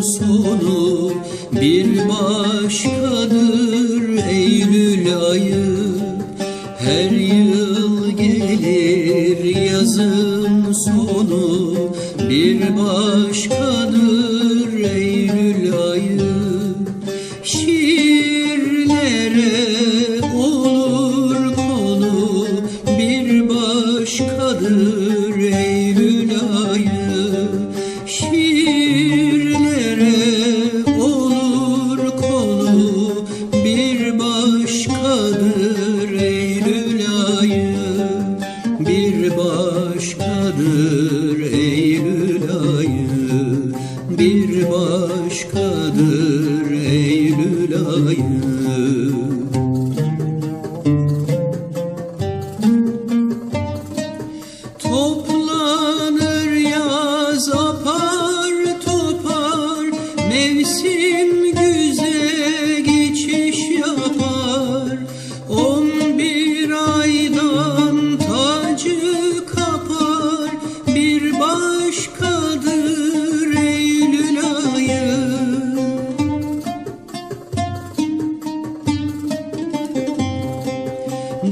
sonu bir başkadır Eylül ayı. Her yıl gelir yazın sonu bir başkadır Eylül ayı. Şiirlere olur konu bir başkadır başkadır Eylül ayı bir başkadır Eylül ayı bir başkadır Eylül ayı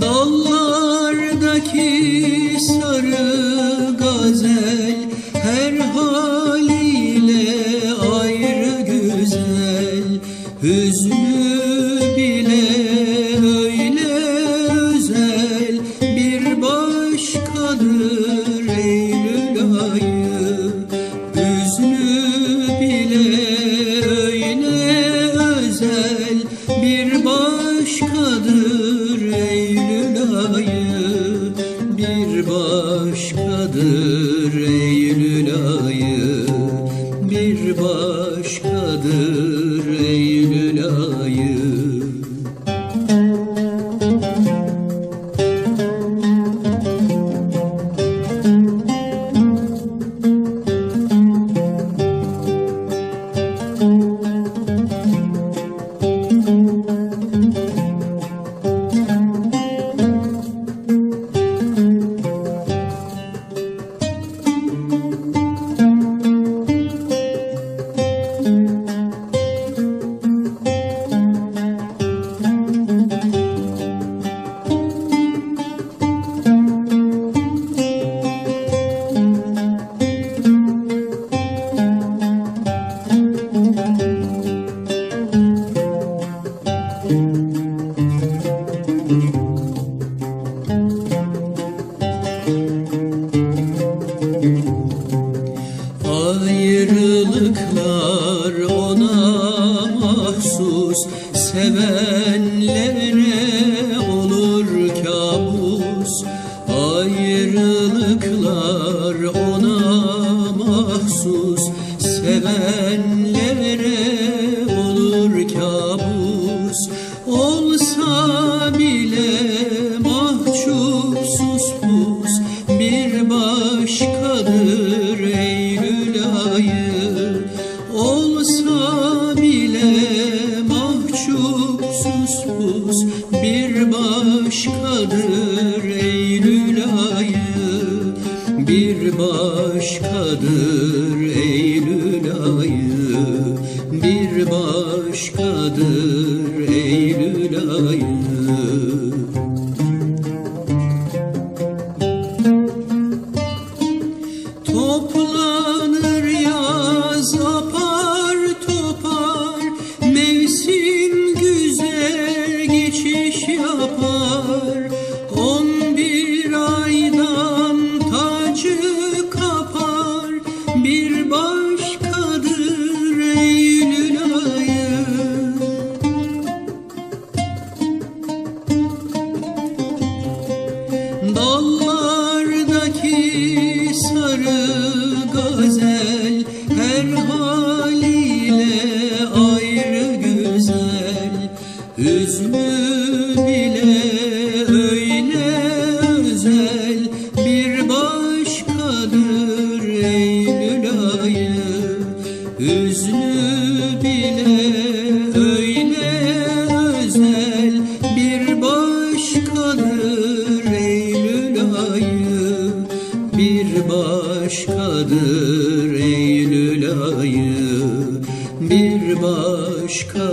Dallardaki sarı gazel her haliyle ayrı güzel. Hüznü başkadır Eylül ayı bir başkadır Ayrılıklar ona mahsus Sevenlere olur kabus. Ayrılıklar ona mahsus Sevenlere Eylül ayı Olsa bile mahcupsuz pus Bir başkadır. Eylül ayı Bir başkadır. Eylül ayı Bir başkadır. Eylül ayı başkadır Eylül ayı bir başkadır